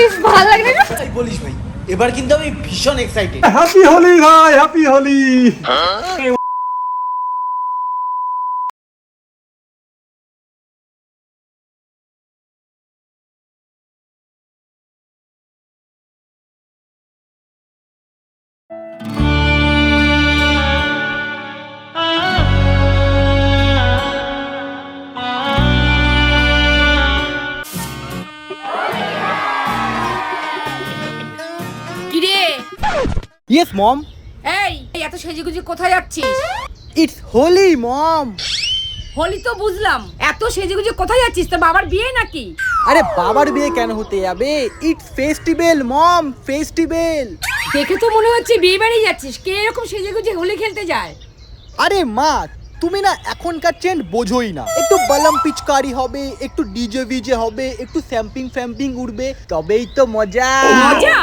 ইস, ভালো লাগে না বলিস ভাই। এবার কিন্তু আমি ভীষণ এক্সাইটেড হ্যাপি হোলি ভাই হ্যাপি হোলি ইয়েস মম এই এত সেজেগুজে কোথায় যাচ্ছিস? ইটস হোলি মম হোলি তো বুঝলাম। এত সেজেগুজে কোথায় যাচ্ছিস? তো বাবার বিয়ে নাকি? আরে বাবার বিয়ে কেন হতে যাবে? ইটস ফেস্টিভ্যাল মম ফেস্টিভ্যাল দেখে তো মনে হচ্ছে বিয়ে বাড়ি যাচ্ছিস। কে এরকম সেজেগুজে হোলি খেলতে যায়? আরে মা তুমি না এখনকার ট্রেন্ড বোঝোই না। একটু বালাম পিচকারি হবে একটু ডিজে ভিজে হবে একটু স্যাম্পিং ফ্যাম্পিং উড়বে তবেই তো মজা। মজা?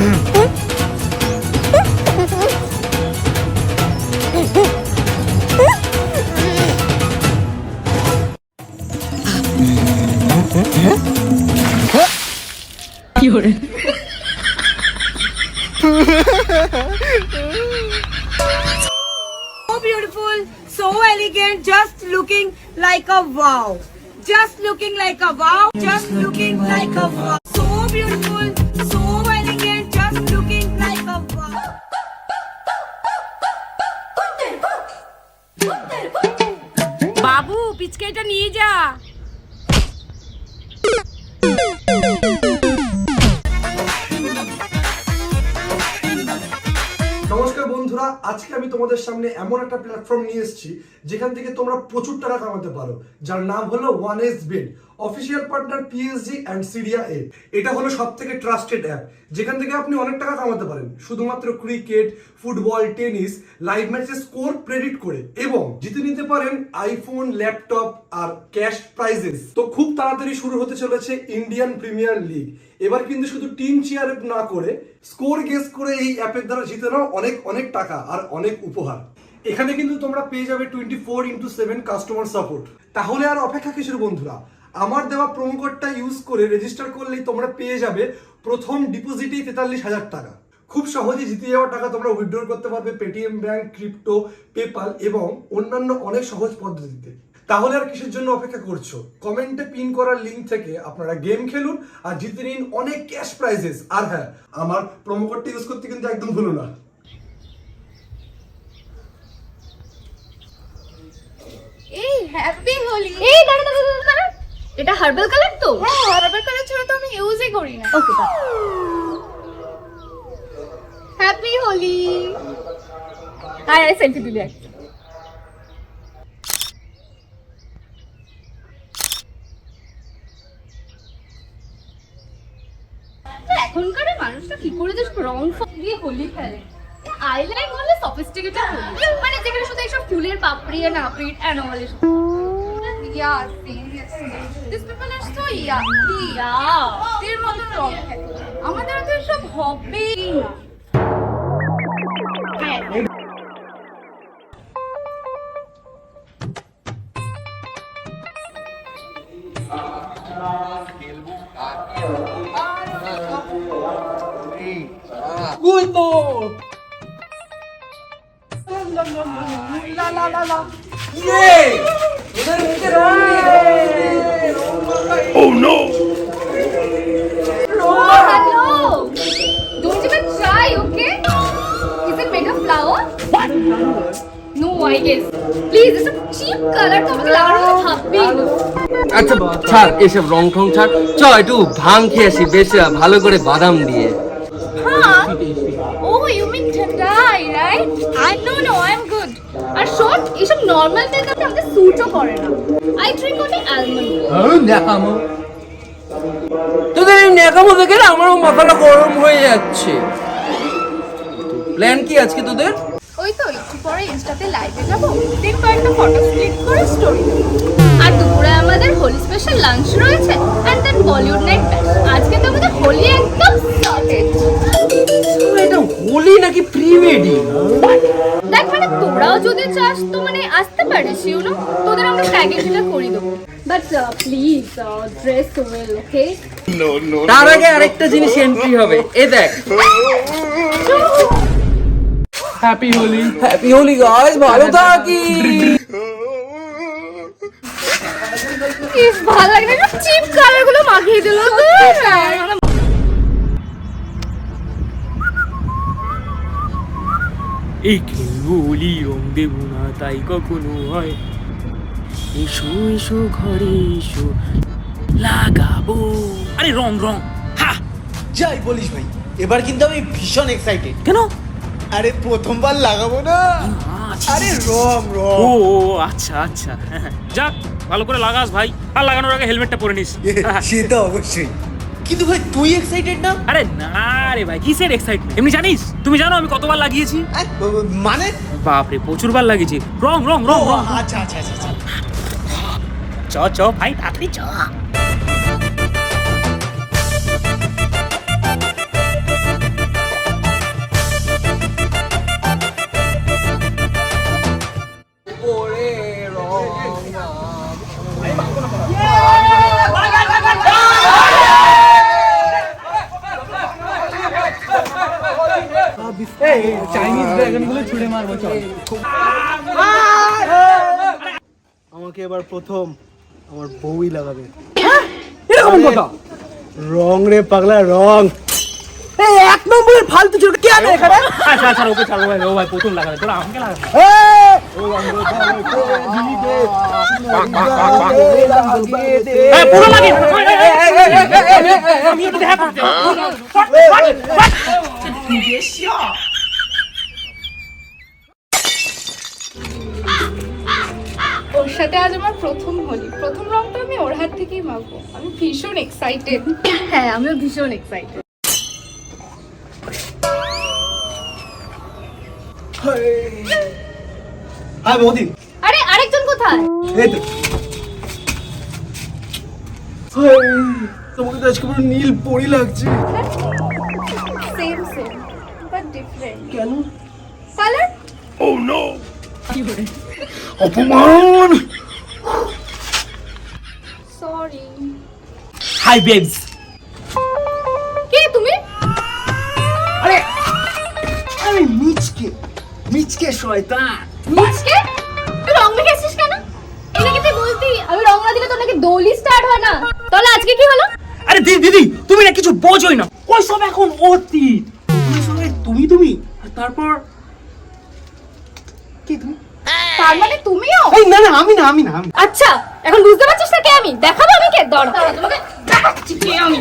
So beautiful, so elegant, just looking like a wow. Just looking like a wow, just looking like a wow. বাবু পিচকারিটা নিয়ে যা। নমস্কার বন্ধুরা, আজকে আমি তোমাদের সামনে এমন একটা প্ল্যাটফর্ম নিয়ে এসেছি, যেখান থেকে তোমরা প্রচুর টাকা কামাতে পারো, যার নাম হলো one x bet official partner PSG and Serie A এটা হলো সব থেকে ট্রাস্টেড অ্যাপ যেখান থেকে আপনি অনেক টাকা কামাতে পারেন। শুধুমাত্র ক্রিকেট ফুটবল টেনিস লাইভ ম্যাচের স্কোর প্রেডিট করে। এবং জিতে নিতে পারেন আইফোন ল্যাপটপ আর ক্যাশ প্রাইজেস তো খুব তাড়াতাড়ি শুরু হতে চলেছে ইন্ডিয়ান প্রিমিয়ার লিগ এবার কিন্তু শুধু টিম চেয়ার না করে স্কোর গেস করে এই অ্যাপের দ্বারা জিতে নাও অনেক অনেক টাকা আর অনেক উপহার। এখানে কিন্তু তোমরা পেয়ে যাবে twenty four into seven customer support তাহলে আর অপেক্ষা কিসের বন্ধুরা? আমার দেওয়া প্রোমো কোডটা ইউজ করে রেজিস্টার করলেই তোমরা পেয়ে যাবে প্রথম ডিপোজিটেই তেতাল্লিশ হাজার টাকা। খুব সহজে জিতে যাওয়া টাকা তোমরা উইথড্র করতে পারবে পেটিএম ব্যাংক ক্রিপ্টো পেপাল এবং অন্যান্য অনেক সহজ পদ্ধতিতে। তাহলে আর কিসের জন্য অপেক্ষা করছ? কমেন্টে পিন করার লিঙ্ক থেকে আপনারা গেম খেলুন আর জিতে নিন অনেক ক্যাশ প্রাইজেস আর হ্যাঁ আমার প্রোমো কোডটা ইউজ করতে কিন্তু একদম ভুলো না। এই হ্যাপি হোলি। এই দাঁড়া দাঁড়া দাঁড়া, দাঁড়া। এটা হার্বাল কালার তো? হ্যাঁ হার্বাল কালার ছাড়া তো আমি ইউজই করি না। ওকে হ্যাপি হোলি আয় আয় সেলফি তুলি একটা এখনকার মানুষটা কি করে যে রং ফং দিয়ে হোলি খেলে? আইলাইন বললে সফিস্টিকেটেড মানে যেখানে শুধু এইসব ফুলের পাপড়ি আর নাপড়ি অ্যান্ড অল দিস পিপল আর সো ইয়াকি ইয়া এর মতন রং খেলে আমাদের তো সব হবেই না। হ্যাঁ ইয়ে! আচ্ছা ছাড় এসব রং ঠং ছাড়। চ একটু ভাঙ খেয়ে আসি বেশ ভালো করে বাদাম দিয়ে। এসব নর্মাল মেকআপে আমাকে স্যুটও করে না। I drink only almond. দেখামো তোদের এই ন্যাকামো দেখে না আমারও মাথাটা গরম হয়ে যাচ্ছে। প্ল্যান কি আজকে তোদের? ওই তো একটু পরে ইনস্টাতে লাইভে যাব। দেন কয়েকটা ফটো ক্লিক করে স্টোরি আর দুপুরে আমাদের হোলি স্পেশাল লাঞ্চ রয়েছে অ্যান্ড দেন বলিউড নাইট আজকে তো আমাদের হোলি একদম সর্টেড এটা হোলি নাকি প্রি ওয়েডিং দেখ মানে তোরাও যদি চাস তো মানে আসতে পারিস ইউ নো তোদের আমরা প্যাকেজটা করে দেবো। But please dress well okay তার আগে আরেকটা জিনিস এন্ট্রি হবে। এ দেখ। Happy Holi happy Holi guys ভালো থাকি। ভালো লাগে না? চিপ কালারগুলো মাখিয়ে দিল তো। এই খেলব হোলি রং দেবো না তাই কখনো হয়। এসো এসো ঘরে এসো লাগাবো। আরে রং রং। হা! যাই বলিস ভাই এবার কিন্তু আমি ভীষণ এক্সাইটেড কেন? আরে প্রথমবার লাগাবো না। আরে রং রং। ও ও, আচ্ছা আচ্ছা। যাক ভালো করে লাগাস ভাই। আর লাগানোর আগে হেলমেটটা পরে নিস। সে তো অবশ্যই। কিন্তু ভাই তুই এক্সাইটেড না? আরে না রে ভাই কিসের এক্সাইটমেন্ট এমনি জানিস? তুমি জানো আমি কতবার লাগিয়েছি? মানে? বাপরে প্রচুর বার লাগিয়েছি। রং রং রং রং। আচ্ছা আচ্ছা আচ্ছা আচ্ছা। চ চ ভাই তাড়াতাড়ি চ। আমাকে এবার প্রথম আমার বউই লাগাবে এরকম কথা রং রে পাগলা রং এই এক নম্বরের ফালতু ছিল কে আছে এখানে আচ্ছা আচ্ছা ওকে ছাড়ো ভাই ও ভাই প্রথম লাগাবে তোরা আমাকে লাগাবে হ্যাঁ পুরো লাগে আমি দেখা করতে ওর সাথে আজ আমার প্রথম হোলি। প্রথম রংটা আমি ওর হাত থেকেই মাখবো আমি ভীষণ এক্সাইটেড হ্যাঁ আমিও ভীষণ এক্সাইটেড হ্যাঁ বৌদি। আরে আরেকজন কোথায়? এই তো। তোমাকে তো আজকে পুরো নীল পরি লাগছে। কেন? কালার অপমান! সরি হাই বেবস কে তুমি? আরে! আমি মিচকে! মিচকে শয়তান! মিচকে? তুই রং মেখেছিস কেন? এটাকে তুই বলতি আমি রং না দিলে তোর নাকি দোলি স্টার্ট হয় না? তাহলে আজকে কি হলো? আরে দিদি দিদি তুমি না কিছু বোঝোই না। ওই সব এখন অতীত। তুমি তুমি? তারপর কি তুমি? তার মানে তুমিও? এই না না আমি না আমি না আমি আচ্ছা এখন বুঝতে পারছিস না কে আমি? দেখাবো আমি কে দাঁড়া দাঁড়া তোমাকে দেখাচ্ছি। কে আমি?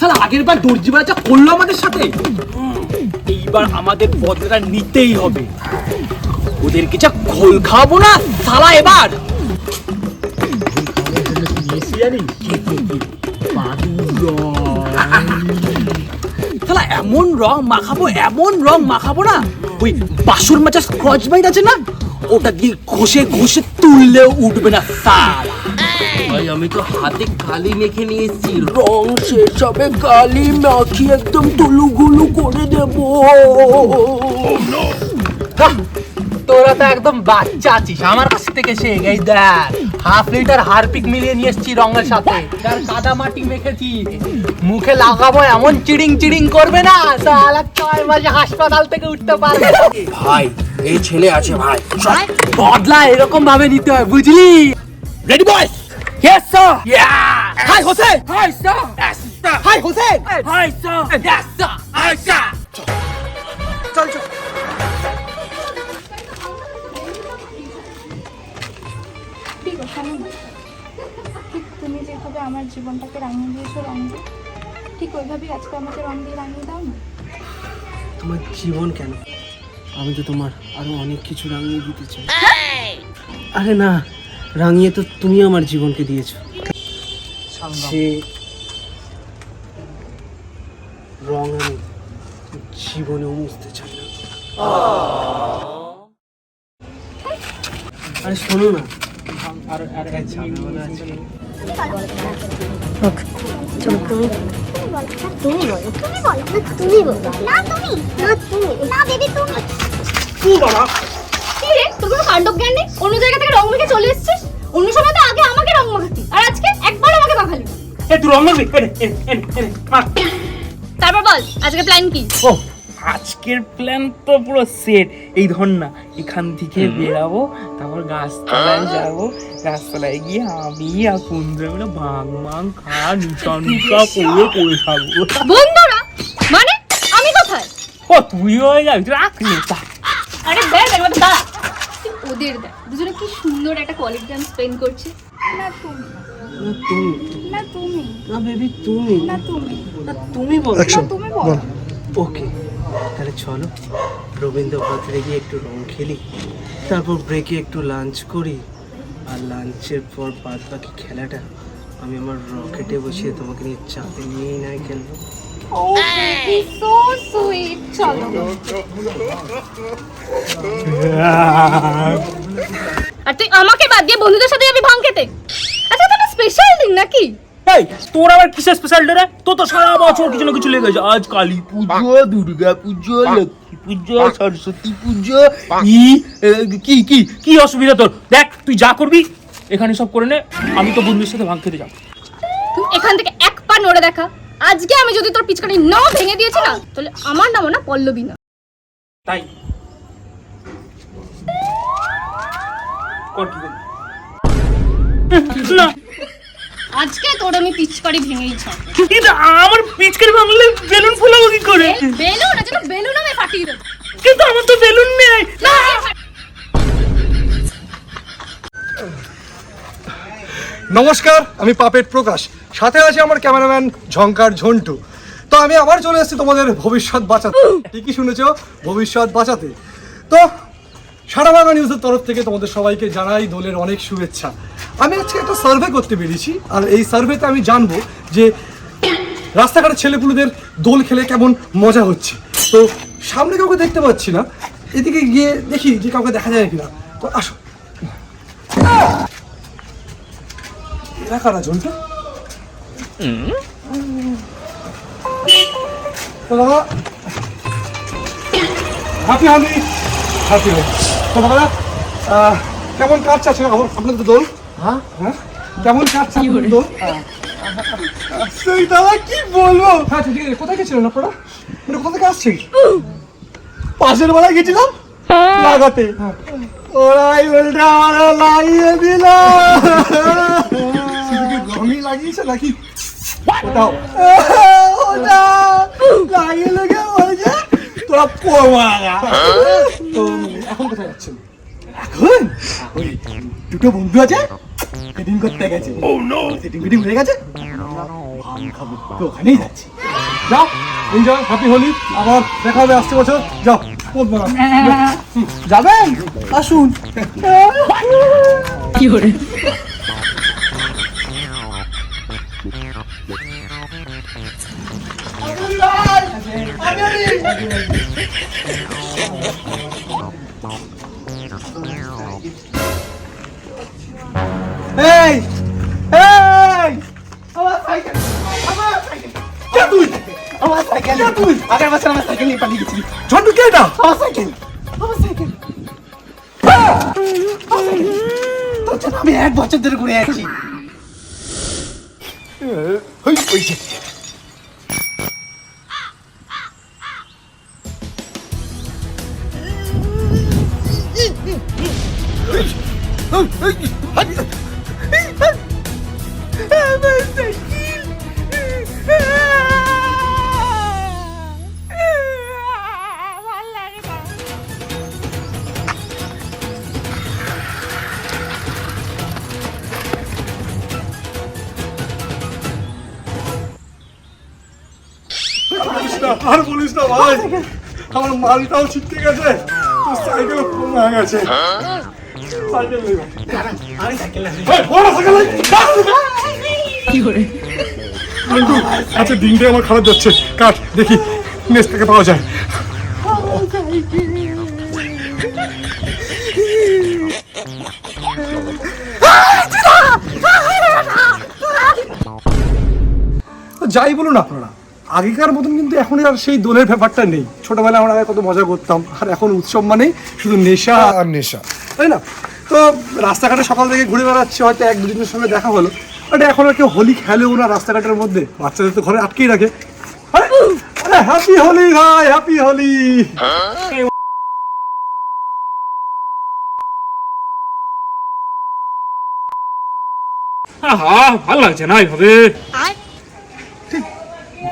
শালা আগের বার দর্জি বাজা করল আমাদের সাথে? এইবার আমাদের বদলাটা নিতেই হবে। ওদেরকে যা খোল খাব না শালা এবার! শালা এমন রং মাখাবো, এমন রং মাখাবো না। ওই বাসুর মাচা স্ক্রচ বাইট আছে না, ওটা দিয়ে ঘষে ঘষে তুললেও উঠবে না শালা ভাই আমি তো হাতে কালি মেখে নিয়ে এসেছি রং শেষ হবে কালি মাখি একদম টুলু গুলু করে দেব। তোরা তো একদম বাচ্চা আছিস। আমার কাছ থেকে শেখ এই দেখ হাফ লিটার হারপিক মিলিয়ে নিয়ে এসেছি রঙের সাথে। তার কাদা মাটি মেখেছি। মুখে লাগাবো এমন চিড়িং চিড়িং করবে না সালা ছয় মাসে হাসপাতাল থেকে উঠতে পারবে। ভাই এই ছেলে আছে ভাই। বদলা এরকম ভাবে নিতে হয় বুঝলি? রেডি বয়স Yes, sir. Yeah. Hi, Jose. Hi, sir. Yes, sir. Hi, Jose. Hi, sir. Yes, sir. Hi, sir. চল চল ঠিক আছে শোনো ঠিক তুমি যেভাবে আমার জীবনটাকে রাঙিয়ে দিয়েছ রং দিয়ে ঠিক ওইভাবেই আজকে আমাকে রং দিয়ে রাঙিয়ে দাও না তোমার জীবন কেন আমি তো তোমার আরও অনেক কিছু রাঙিয়ে দিতে চাই আরে না রাঙিয়ে তো তুমি আমার জীবনকে দিয়েছ। সে রং আমি জীবনেও মুছতে চাই না। আরে শোনো না। আর আর এক ঝামেলা আছে। তুমি কাণ্ডব জ্ঞান নেই অন্য জায়গা থেকে রং মেখে চলে এসেছিস অন্য সময় তো আগে আমাকে রং মাখাতি আর আজকে একবার আমাকে মাখালি এ তুই রং মাখবি? তারপর বল আজকে প্ল্যান কি? ও আজকের প্ল্যান তো পুরো সেট এই ধর না এখান থেকে বেরাবো তারপর গাছতলায় যাব। গাছতলায় গিয়ে আমি আর কুন্দ্রা মিলে ভাং ভাং খা নিশা নিশা করে করে থাকব বন্ধুরা মানে আমি কোথায়? ও তুই হয়ে যাবি রাখ আরে দেখ দেখ দাঁড়া। ওদের দেখ। দুজনে কি সুন্দর একটা কোয়ালিটি টাইম স্পেন্ড করছে। না তুমি। না তুমি। না বেবি তুমি। না তুমি। না তুমি বলো। না তুমি বলো। ওকে তাহলে চলো। রবীন্দ্র গিয়ে একটু রং খেলি। তারপর ব্রেকে একটু লাঞ্চ করি। আর লাঞ্চের পর বাদ বাকি খেলাটা আমি আমার রকেটে বসিয়ে তোমাকে নিয়ে চাপে নিয়েই নাই খেলব। ও বেবি সো সুইট চলো আর তুই আমাকে বাদ দিয়ে বন্ধুদের সাথে যাবি ভাঙ খেতে? আচ্ছা এটা স্পেশাল দিন নাকি? এই তোর আবার কিসের স্পেশাল ডে রে? তো তো সারা বছর কিছু না কিছু লেগে যায় আজ কালী পুজো দুর্গা পুজো লক্ষ্মী পুজো সরস্বতী পুজো কি কি কি অসুবিধা তোর? দেখ তুই যা করবি এখানে সব করে নে আমি তো বন্ধুদের সাথে ভাঙ খেতে যাব। তুই এখান থেকে এক পা নড়ে দেখা। আজকে আমি যদি তোর পিচকারি ন ভেঙে দিয়েছি না তাহলে আমার নামও না পল্লবী না। তাই? না। আজকে তোর আমি পিচকারি ভেঙেই ছাড় কিন্তু আমার পিচকারি ভাঙলে বেলুন ফুলাবো কি করে? বেলুন? আছে না বেলুন আমি ফাটিয়ে দেবো। কিন্তু আমার তো বেলুন নেই। না নমস্কার, আমি পাপেট প্রকাশ। সাথে আছে আমার ক্যামেরাম্যান ঝঙ্কার ঝন্টু। তো আমি আবার চলে এসেছি তোমাদের ভবিষ্যৎ বাঁচাতে। ঠিকই শুনেছ, ভবিষ্যৎ বাঁচাতে। তো সারা বাংলা নিউজের তরফ থেকে তোমাদের সবাইকে জানাই দোলের অনেক শুভেচ্ছা। আমি আজকে একটা সার্ভে করতে বেরিয়েছি, আর এই সার্ভেতে আমি জানব যে রাস্তাঘাটের ছেলেপুলেদের দোল খেলে কেমন মজা হচ্ছে। তো সামনে কাউকে দেখতে পাচ্ছি না, এদিকে গিয়ে দেখি যে কাউকে দেখা যায় কিনা। তো আসো। এরা কারা ঝন্টু তো দাদা হ্যাপি হানি হ্যাপি তো দাদা কেমন কাটছে আছে আপনাদের তো দোল। হ্যাঁ? হ্যাঁ? কেমন কাটছে আপনাদের দোল? সেই দাদা কি বলব? হ্যাঁ ঠিক আছে। কোথায় গেছিলেন আপনারা? মানে কোথা থেকে আসছেন? পাশের বেলায় গেছিলাম? লাগাতে ওরাই উল্টা আমার লাগিয়ে দিল। শুধু কি রঙই লাগিয়েছে নাকি? ওটাও। ওটা লাগিয়ে লেগে বলছে তোরা পোয়া তো এখন কোথায় যাচ্ছেন? এখন? ওই দুটো বন্ধু আছে সেটিং করতে গেছে। ও নো সেটিং ফিটিং হয়ে গেছে। ভাম খাব তো ওখানেই যাচ্ছি। যাও এনজয় হ্যাপি হোলি আবার দেখা হবে আসছে বছর। যাও যাবেন? আসুন। এই এই! আমার সাইকেল আমার সাইকেল কে তুই? আমার সাইকেল কে তুই? আগের বছর আমার সাইকেল নিয়ে পালিয়ে গেছিলি। ঝন্টু কে এটা? আমার সাইকেল আমার সাইকেল তোর জন্য আমি এক বছর ধরে ঘুরে ওই না, আর বলিস না ভাই। আমার মালটাও ছিটকে গেছে তোর সাইকেলও কমে গেছে। সাইকেল নেই ভাই। সাইকেল আচ্ছা দিনটাই আমার খারাপ যাচ্ছে। কাট দেখি নেক্সট থেকে পাওয়া যায়। যাই বলুন আপনারা। আগেকার মতন কিন্তু এখন আর সেই দোলের ব্যাপারটা নেই। ছোটবেলায় আমরা আগে কত মজা করতাম আর এখন উৎসব মানেই শুধু নেশা আর নেশা। তাই না? তো রাস্তাঘাটে সকাল থেকে ঘুরে বেড়াচ্ছে হয়তো এক দুজনের সঙ্গে দেখা হলো। বাট এখন আর কেউ হোলি খেলেও না রাস্তাঘাটের মধ্যে। বাচ্চাদের তো ঘরে আটকেই রাখে। আরে হ্যাপি হোলি ভাই হ্যাপি হোলি। আহা ভালো লাগছে না এইভাবে।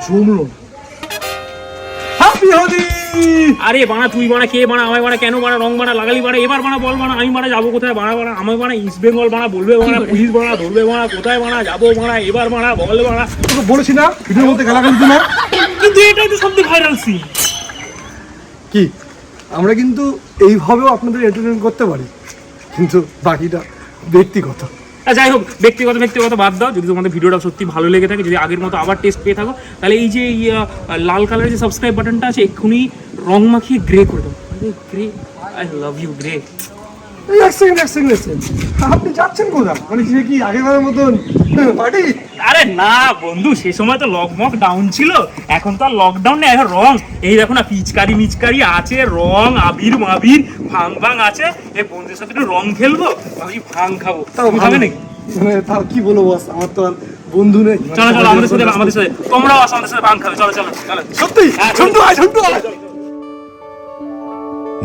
জমলো আরে বানা তুই বানা কে বানা আমায় বানা কেন বানা রং বানা লাগালি বানা এবার বানা বল বানা আমি বানা যাব কোথায়? বানা বানা আমায় বানা ইস্ট বেঙ্গল বানা বলবে বানা পুলিশ বানা ধরবে বানা কোথায় বানা যাব বানা এবার বানা বল বানা তোকে বলেছি না ভিডিওর মধ্যে গালাগালি দিনা কিন্তু এটাই তো সবথেকে ভাইরাল সিন কি? আমরা কিন্তু এইভাবেও আপনাদের এন্টারটেইন করতে পারি। কিন্তু বাকিটা ব্যক্তিগত। যাই হোক, ব্যক্তিগত ব্যক্তিগত বাদ দাও। যদি তোমাদের ভিডিওটা সত্যি ভালো লেগে থাকে, যদি আগের মতো আবার টেস্ট পেয়ে থাকো, তাহলে এই যে লাল কালারের যে সাবস্ক্রাইব বাটনটা আছে, এক্ষুনি রং মাখিয়ে গ্রে করে দাও। Grey I love you grey এক সেকেন্ড এক সেকেন্ড এক সেকেন্ড আপনি যাচ্ছেন কোথা মানে সে কি আগেরবারের মতন পার্টি আরে না বন্ধু সে সময় তো লকমক ডাউন ছিল। এখন তো আর লকডাউন নেই এখন রং। এই দেখো না পিচকারি মিচকারি আছে রং আবির মাবির ভাং ভাং আছে। এই বন্ধুদের সাথে একটু রং খেলব ভাং খাব। তুমি খাবে নাকি? মানে তাও কি বলব বস? আমার তো আর বন্ধু নেই। চলো চলো আমাদের সাথে আমাদের সাথে। তোমরাও আসো আমাদের সাথে ভাং খাবে। চলো চলো চলো। সত্যি? হ্যাঁ, ছোট্ট আয় আয়।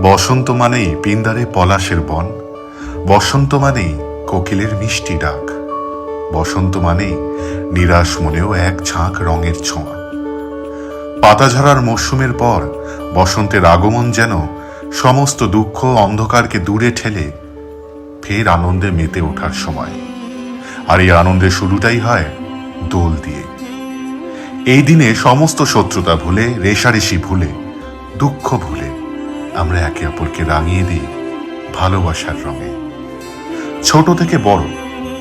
বসন্ত মানেই পিন্দারে পলাশের বন, বসন্ত মানেই কোকিলের মিষ্টি ডাক, বসন্ত মানেই নিরাশ মনেও এক ঝাঁক রঙের ছোঁয়া। পাতা ঝরার মরশুমের পর বসন্তের আগমন যেন সমস্ত দুঃখ অন্ধকারকে দূরে ঠেলে ফের আনন্দে মেতে ওঠার সময়। আর এই আনন্দের শুরুটাই হয় দোল দিয়ে। এই দিনে সমস্ত শত্রুতা ভুলে রেশারেশি ভুলে, দুঃখ ভুলে আমরা একে অপরকে রাঙিয়ে দিই ভালোবাসার রঙে। ছোট থেকে বড়,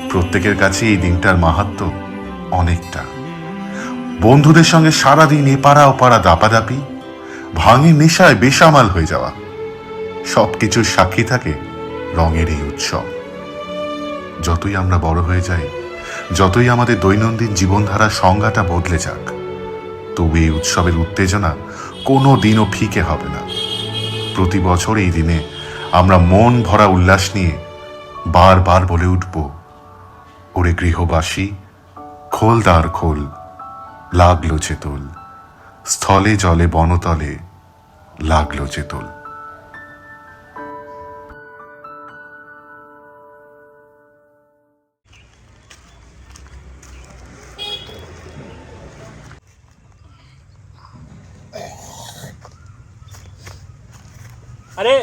প্রত্যেকের কাছে এই দিনটার মাহাত্ম অনেকটা। বন্ধুদের সঙ্গে সারাদিন এপাড়া ওপাড়া দাপাদাপি, ভাঙে নেশায় বেসামাল হয়ে যাওয়া, সবকিছুর সাক্ষী থাকে রঙের এই উৎসব। যতই আমরা বড় হয়ে যাই, যতই আমাদের দৈনন্দিন জীবনধারার সংজ্ঞাটা বদলে যাক, তবু এই উৎসবের উত্তেজনা কোনো দিনও ফিকে হবে না। প্রতি বছর এই দিনে আমরা মন ভরা উল্লাস নিয়ে বারবার বলে উঠব, ওরে গৃহবাসী, খোল দ্বার খোল, লাগল চেতল, স্থলে জলে বনতলে লাগল চেতল। আরে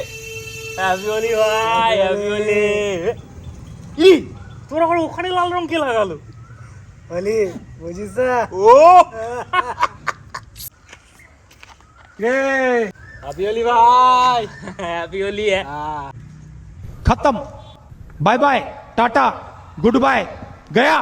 হ্যাপি হোলি ভাই হ্যাপি হোলি লি তোর আবার ওখানে লাল রং কে লাগালো? হোলি বুঝিস ও! রে! হ্যাপি হোলি ভাই হ্যাপি হোলি খতম। Bye bye tata good bye Gaya.